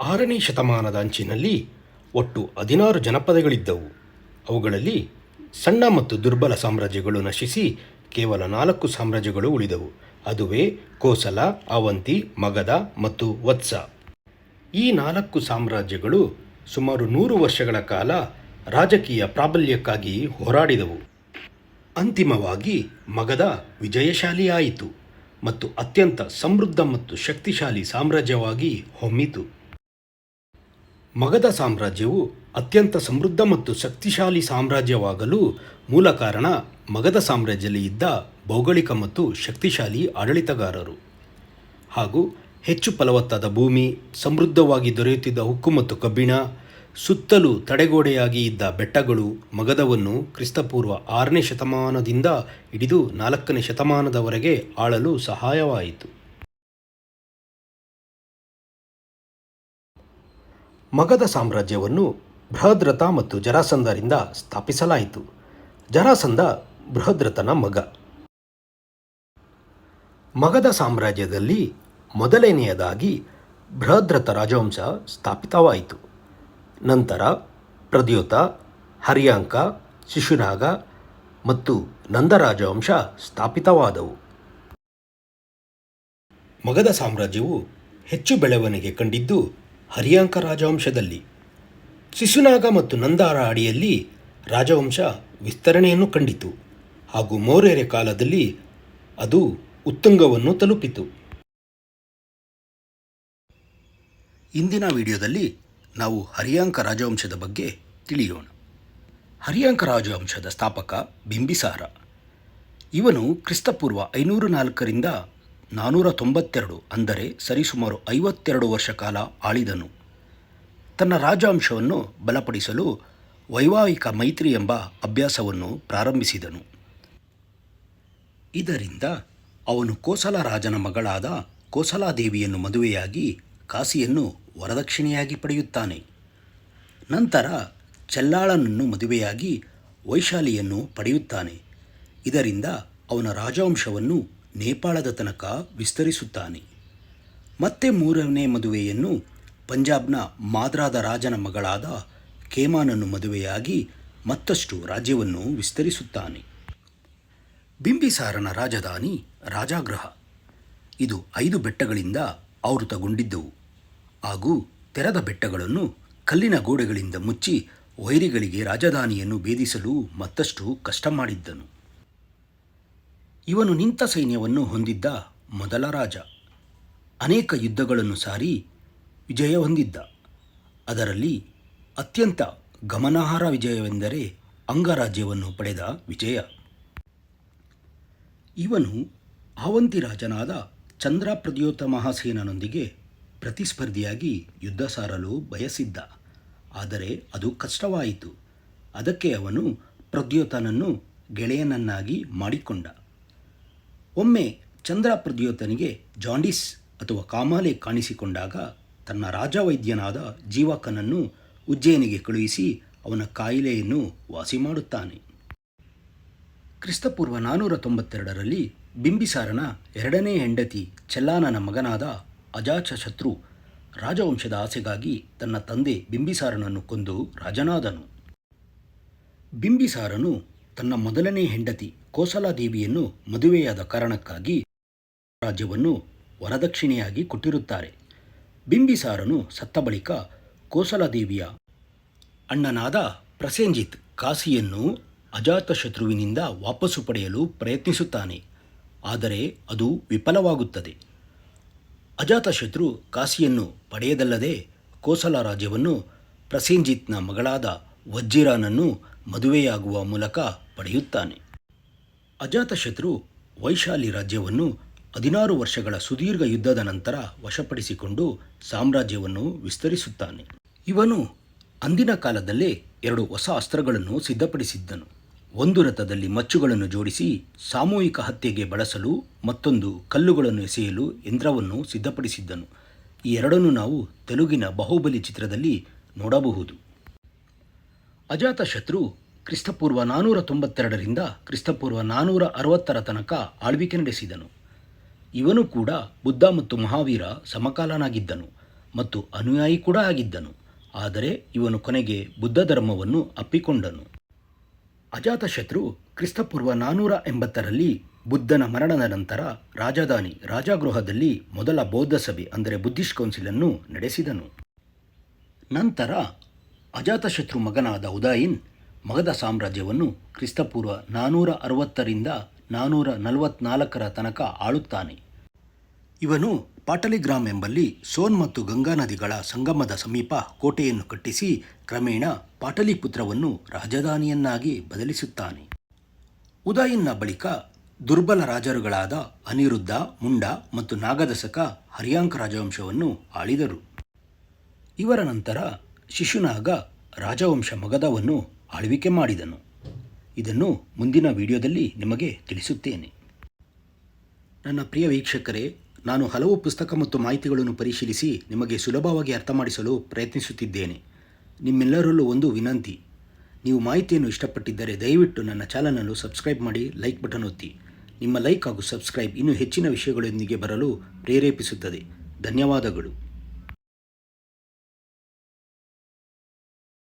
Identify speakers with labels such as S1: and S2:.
S1: ಆರನೇ ಶತಮಾನದ ಅಂಚಿನಲ್ಲಿ ಒಟ್ಟು ಹದಿನಾರು ಜನಪದಗಳಿದ್ದವು. ಅವುಗಳಲ್ಲಿ ಸಣ್ಣ ಮತ್ತು ದುರ್ಬಲ ಸಾಮ್ರಾಜ್ಯಗಳು ನಶಿಸಿ ಕೇವಲ ನಾಲ್ಕು ಸಾಮ್ರಾಜ್ಯಗಳು ಉಳಿದವು. ಅದುವೇ ಕೋಸಲ ಅವಂತಿ ಮಗಧ ಮತ್ತು ವತ್ಸ. ಈ ನಾಲ್ಕು ಸಾಮ್ರಾಜ್ಯಗಳು ಸುಮಾರು ನೂರು ವರ್ಷಗಳ ಕಾಲ ರಾಜಕೀಯ ಪ್ರಾಬಲ್ಯಕ್ಕಾಗಿ ಹೋರಾಡಿದವು. ಅಂತಿಮವಾಗಿ ಮಗಧ ವಿಜಯಶಾಲಿಯಾಯಿತು ಮತ್ತು ಅತ್ಯಂತ ಸಮೃದ್ಧ ಮತ್ತು ಶಕ್ತಿಶಾಲಿ ಸಾಮ್ರಾಜ್ಯವಾಗಿ ಹೊಮ್ಮಿತು. ಮಗಧ ಸಾಮ್ರಾಜ್ಯವು ಅತ್ಯಂತ ಸಮೃದ್ಧ ಮತ್ತು ಶಕ್ತಿಶಾಲಿ ಸಾಮ್ರಾಜ್ಯವಾಗಲು ಮೂಲ ಕಾರಣ ಮಗಧ ಸಾಮ್ರಾಜ್ಯದಲ್ಲಿ ಇದ್ದ ಭೌಗೋಳಿಕ ಮತ್ತು ಶಕ್ತಿಶಾಲಿ ಆಡಳಿತಗಾರರು. ಹಾಗೂ ಹೆಚ್ಚು ಫಲವತ್ತಾದ ಭೂಮಿ, ಸಮೃದ್ಧವಾಗಿ ದೊರೆಯುತ್ತಿದ್ದ ಉಕ್ಕು ಮತ್ತು ಕಬ್ಬಿಣ, ಸುತ್ತಲೂ ತಡೆಗೋಡೆಯಾಗಿ ಇದ್ದ ಬೆಟ್ಟಗಳು ಮಗಧವನ್ನು ಕ್ರಿಸ್ತಪೂರ್ವ ಆರನೇ ಶತಮಾನದಿಂದ ಹಿಡಿದು ನಾಲ್ಕನೇ ಶತಮಾನದವರೆಗೆ ಆಳಲು ಸಹಾಯವಾಯಿತು. ಮಗಧ ಸಾಮ್ರಾಜ್ಯವನ್ನು ಬೃಹದ್ರಥ ಮತ್ತು ಜರಾಸಂಧರಿಂದ ಸ್ಥಾಪಿಸಲಾಯಿತು. ಜರಾಸಂಧ ಬೃಹದ್ರಥನ ಮಗ. ಮಗಧ ಸಾಮ್ರಾಜ್ಯದಲ್ಲಿ ಮೊದಲನೆಯದಾಗಿ ಬೃಹದ್ರಥ ರಾಜವಂಶ ಸ್ಥಾಪಿತವಾಯಿತು. ನಂತರ ಪ್ರದ್ಯೋತ, ಹರಿಯಾಂಕ, ಶಿಶುನಾಗ ಮತ್ತು ನಂದ ರಾಜವಂಶ ಸ್ಥಾಪಿತವಾದವು. ಮಗಧ ಸಾಮ್ರಾಜ್ಯವು ಹೆಚ್ಚು ಬೆಳವಣಿಗೆ ಕಂಡಿದ್ದು ಹರಿಯಾಂಕ ರಾಜವಂಶದಲ್ಲಿ, ಶಿಶುನಾಗ ಮತ್ತು ನಂದಾರ ಅಡಿಯಲ್ಲಿ ರಾಜವಂಶ ವಿಸ್ತರಣೆಯನ್ನು ಕಂಡಿತು ಹಾಗೂ ಮೌರ್ಯರ ಕಾಲದಲ್ಲಿ ಅದು ಉತ್ತುಂಗವನ್ನು ತಲುಪಿತು. ಇಂದಿನ ವಿಡಿಯೋದಲ್ಲಿ ನಾವು ಹರಿಯಾಂಕ ರಾಜವಂಶದ ಬಗ್ಗೆ ತಿಳಿಯೋಣ. ಹರಿಯಾಂಕ ರಾಜವಂಶದ ಸ್ಥಾಪಕ ಬಿಂಬಿಸಾರ. ಇವನು ಕ್ರಿಸ್ತಪೂರ್ವ ಐನೂರು ನಾಲ್ಕರಿಂದ ನಾನ್ನೂರ ತೊಂಬತ್ತೆರಡು ಅಂದರೆ ಸರಿಸುಮಾರು ಐವತ್ತೆರಡು ವರ್ಷ ಕಾಲ ಆಳಿದನು. ತನ್ನ ರಾಜಾಂಶವನ್ನು ಬಲಪಡಿಸಲು ವೈವಾಹಿಕ ಮೈತ್ರಿ ಎಂಬ ಅಭ್ಯಾಸವನ್ನು ಪ್ರಾರಂಭಿಸಿದನು. ಇದರಿಂದ ಅವನು ಕೋಸಲ ರಾಜನ ಮಗಳಾದ ಕೋಸಲಾದೇವಿಯನ್ನು ಮದುವೆಯಾಗಿ ಕಾಸಿಯನ್ನು ವರದಕ್ಷಿಣೆಯಾಗಿ ಪಡೆಯುತ್ತಾನೆ. ನಂತರ ಚೆಲ್ಲಾಳನನ್ನು ಮದುವೆಯಾಗಿ ವೈಶಾಲಿಯನ್ನು ಪಡೆಯುತ್ತಾನೆ. ಇದರಿಂದ ಅವನ ರಾಜವಂಶವನ್ನು ನೇಪಾಳದ ತನಕ ವಿಸ್ತರಿಸುತ್ತಾನೆ. ಮತ್ತೆ ಮೂರನೇ ಮದುವೆಯನ್ನು ಪಂಜಾಬ್ನ ಮಾದ್ರಾದ ರಾಜನ ಮಗಳಾದ ಖೇಮಾನನ್ನು ಮದುವೆಯಾಗಿ ಮತ್ತಷ್ಟು ರಾಜ್ಯವನ್ನು ವಿಸ್ತರಿಸುತ್ತಾನೆ. ಬಿಂಬಿಸಾರನ ರಾಜಧಾನಿ ರಾಜಾಗೃಹ. ಇದು ಐದು ಬೆಟ್ಟಗಳಿಂದ ಆವೃತಗೊಂಡಿದ್ದವು. ಹಾಗೂ ತೆರೆದ ಬೆಟ್ಟಗಳನ್ನು ಕಲ್ಲಿನ ಗೋಡೆಗಳಿಂದ ಮುಚ್ಚಿ ವೈರಿಗಳಿಗೆ ರಾಜಧಾನಿಯನ್ನು ಭೇದಿಸಲು ಮತ್ತಷ್ಟು ಕಷ್ಟ ಮಾಡಿದ್ದನು ಇವನು ನಿಂತ ಸೈನ್ಯವನ್ನು ಹೊಂದಿದ್ದ ಮೊದಲ ರಾಜ. ಅನೇಕ ಯುದ್ಧಗಳನ್ನು ಸಾರಿ ವಿಜಯ ಹೊಂದಿದ್ದ. ಅದರಲ್ಲಿ ಅತ್ಯಂತ ಗಮನಾರ್ಹ ವಿಜಯವೆಂದರೆ ಅಂಗರಾಜ್ಯವನ್ನು ಪಡೆದ ವಿಜಯ. ಇವನು ಆವಂತಿ ರಾಜನಾದ ಚಂದ್ರ ಪ್ರದ್ಯೋತ ಮಹಾಸೇನನೊಂದಿಗೆ ಪ್ರತಿಸ್ಪರ್ಧಿಯಾಗಿ ಯುದ್ಧ ಸಾರಲು ಬಯಸಿದ್ದ. ಆದರೆ ಅದು ಕಷ್ಟವಾಯಿತು. ಅದಕ್ಕೆ ಅವನು ಪ್ರದ್ಯೋತನನ್ನು ಗೆಳೆಯನನ್ನಾಗಿ ಮಾಡಿಕೊಂಡ. ಒಮ್ಮೆ ಚಂದ್ರ ಪ್ರದ್ಯೋತನಿಗೆ ಜಾಂಡಿಸ್ ಅಥವಾ ಕಾಮಾಲೆ ಕಾಣಿಸಿಕೊಂಡಾಗ ತನ್ನ ರಾಜವೈದ್ಯನಾದ ಜೀವಕನನ್ನು ಉಜ್ಜಯನಿಗೆ ಕಳುಹಿಸಿ ಅವನ ಕಾಯಿಲೆಯನ್ನು ವಾಸಿ ಮಾಡುತ್ತಾನೆ. ಕ್ರಿಸ್ತಪೂರ್ವ ನಾನ್ನೂರ ತೊಂಬತ್ತೆರಡರಲ್ಲಿ ಬಿಂಬಿಸಾರನ ಎರಡನೇ ಹೆಂಡತಿ ಚೆಲ್ಲಾನನ ಮಗನಾದ ಅಜಾತಶತ್ರು ರಾಜವಂಶದ ಆಸೆಗಾಗಿ ತನ್ನ ತಂದೆ ಬಿಂಬಿಸಾರನನ್ನು ಕೊಂದು ರಾಜನಾದನು. ಬಿಂಬಿಸಾರನು ತನ್ನ ಮೊದಲನೇ ಹೆಂಡತಿ ಕೋಸಲಾದೇವಿಯನ್ನು ಮದುವೆಯಾದ ಕಾರಣಕ್ಕಾಗಿ ರಾಜ್ಯವನ್ನು ವರದಕ್ಷಿಣೆಯಾಗಿ ಕೊಟ್ಟಿರುತ್ತಾರೆ. ಬಿಂಬಿಸಾರನು ಸತ್ತ ಬಳಿಕ ಕೋಸಲಾದೇವಿಯ ಅಣ್ಣನಾದ ಪ್ರಸೇಂಜಿತ್ ಕಾಸಿಯನ್ನು ಅಜಾತಶತ್ರುವಿನಿಂದ ವಾಪಸ್ಸು ಪಡೆಯಲು ಪ್ರಯತ್ನಿಸುತ್ತಾನೆ. ಆದರೆ ಅದು ವಿಫಲವಾಗುತ್ತದೆ. ಅಜಾತಶತ್ರು ಕಾಸಿಯನ್ನು ಪಡೆಯದಲ್ಲದೆ ಕೋಸಲ ರಾಜ್ಯವನ್ನು ಪ್ರಸೇಂಜಿತ್ನ ಮಗಳಾದ ವಜ್ಜಿರಾನನ್ನು ಮದುವೆಯಾಗುವ ಮೂಲಕ ಪಡೆಯುತ್ತಾನೆ. ಅಜಾತಶತ್ರು ವೈಶಾಲಿ ರಾಜ್ಯವನ್ನು ಹದಿನಾರು ವರ್ಷಗಳ ಸುದೀರ್ಘ ಯುದ್ಧದ ನಂತರ ವಶಪಡಿಸಿಕೊಂಡು ಸಾಮ್ರಾಜ್ಯವನ್ನು ವಿಸ್ತರಿಸುತ್ತಾನೆ. ಇವನು ಅಂದಿನ ಕಾಲದಲ್ಲೇ ಎರಡು ಹೊಸ ಅಸ್ತ್ರಗಳನ್ನು ಸಿದ್ಧಪಡಿಸಿದ್ದನು. ಒಂದು ರಥದಲ್ಲಿ ಮಚ್ಚುಗಳನ್ನು ಜೋಡಿಸಿ ಸಾಮೂಹಿಕ ಹತ್ಯೆಗೆ ಬಳಸಲು ಮತ್ತೊಂದು ಕಲ್ಲುಗಳನ್ನು ಎಸೆಯಲು ಯಂತ್ರವನ್ನು ಸಿದ್ಧಪಡಿಸಿದ್ದನು. ಈ ಎರಡನ್ನು ನಾವು ತೆಲುಗಿನ ಬಾಹುಬಲಿ ಚಿತ್ರದಲ್ಲಿ ನೋಡಬಹುದು. ಅಜಾತಶತ್ರು ಕ್ರಿಸ್ತಪೂರ್ವ ನಾನ್ನೂರ ತೊಂಬತ್ತೆರಡರಿಂದ ಕ್ರಿಸ್ತಪೂರ್ವ ನಾನ್ನೂರ ಅರವತ್ತರ ತನಕ ಆಳ್ವಿಕೆ ನಡೆಸಿದನು. ಇವನು ಕೂಡ ಬುದ್ಧ ಮತ್ತು ಮಹಾವೀರ ಸಮಕಾಲನಾಗಿದ್ದನು ಮತ್ತು ಅನುಯಾಯಿ ಕೂಡ ಆಗಿದ್ದನು. ಆದರೆ ಇವನು ಕೊನೆಗೆ ಬುದ್ಧ ಧರ್ಮವನ್ನು ಅಪ್ಪಿಕೊಂಡನು. ಅಜಾತಶತ್ರು ಕ್ರಿಸ್ತಪೂರ್ವ ನಾನ್ನೂರ ಎಂಬತ್ತರಲ್ಲಿ ಬುದ್ಧನ ಮರಣದ ನಂತರ ರಾಜಧಾನಿ ರಾಜಗೃಹದಲ್ಲಿ ಮೊದಲ ಬೌದ್ಧ ಸಭೆ ಅಂದರೆ ಬುದ್ಧಿಸ್ಟ್ ಕೌನ್ಸಿಲನ್ನು ನಡೆಸಿದನು. ನಂತರ ಅಜಾತಶತ್ರು ಮಗನಾದ ಉದಾಯಿನ್ ಮಗಧ ಸಾಮ್ರಾಜ್ಯವನ್ನು ಕ್ರಿಸ್ತಪೂರ್ವ ನಾನೂರ ಅರವತ್ತರಿಂದ ನಾನೂರ ನಲವತ್ನಾಲ್ಕರ ತನಕ ಆಳುತ್ತಾನೆ. ಇವನು ಪಾಟಲಿಗ್ರಾಮ್ ಎಂಬಲ್ಲಿ ಸೋನ್ ಮತ್ತು ಗಂಗಾ ನದಿಗಳ ಸಂಗಮದ ಸಮೀಪ ಕೋಟೆಯನ್ನು ಕಟ್ಟಿಸಿ ಕ್ರಮೇಣ ಪಾಟಲಿಪುತ್ರವನ್ನು ರಾಜಧಾನಿಯನ್ನಾಗಿ ಬದಲಿಸುತ್ತಾನೆ. ಉದಯನ್ನ ಬಳಿಕ ದುರ್ಬಲ ರಾಜರುಗಳಾದ ಅನಿರುದ್ಧ, ಮುಂಡ ಮತ್ತು ನಾಗದಸಕ ಹರಿಯಾಂಕ ರಾಜವಂಶವನ್ನು ಆಳಿದರು. ಇವರ ನಂತರ ಶಿಶುನಾಗ ರಾಜವಂಶ ಮಗಧವನ್ನು ಆಳ್ವಿಕೆ ಮಾಡಿದನು. ಇದನ್ನು ಮುಂದಿನ ವಿಡಿಯೋದಲ್ಲಿ ನಿಮಗೆ ತಿಳಿಸುತ್ತೇನೆ. ನನ್ನ ಪ್ರಿಯ ವೀಕ್ಷಕರೇ, ನಾನು ಹಲವು ಪುಸ್ತಕ ಮತ್ತು ಮಾಹಿತಿಗಳನ್ನು ಪರಿಶೀಲಿಸಿ ನಿಮಗೆ ಸುಲಭವಾಗಿ ಅರ್ಥ ಮಾಡಿಸಲು ಪ್ರಯತ್ನಿಸುತ್ತಿದ್ದೇನೆ. ನಿಮ್ಮೆಲ್ಲರಲ್ಲೂ ಒಂದು ವಿನಂತಿ. ನೀವು ಮಾಹಿತಿಯನ್ನು ಇಷ್ಟಪಟ್ಟಿದ್ದರೆ ದಯವಿಟ್ಟು ನನ್ನ ಚಾನಲನ್ನು ಸಬ್ಸ್ಕ್ರೈಬ್ ಮಾಡಿ ಲೈಕ್ ಬಟನ್ ಒತ್ತಿ. ನಿಮ್ಮ ಲೈಕ್ ಹಾಗೂ ಸಬ್ಸ್ಕ್ರೈಬ್ ಇನ್ನೂ ಹೆಚ್ಚಿನ ವಿಷಯಗಳೊಂದಿಗೆ ಬರಲು ಪ್ರೇರೇಪಿಸುತ್ತದೆ. ಧನ್ಯವಾದಗಳು.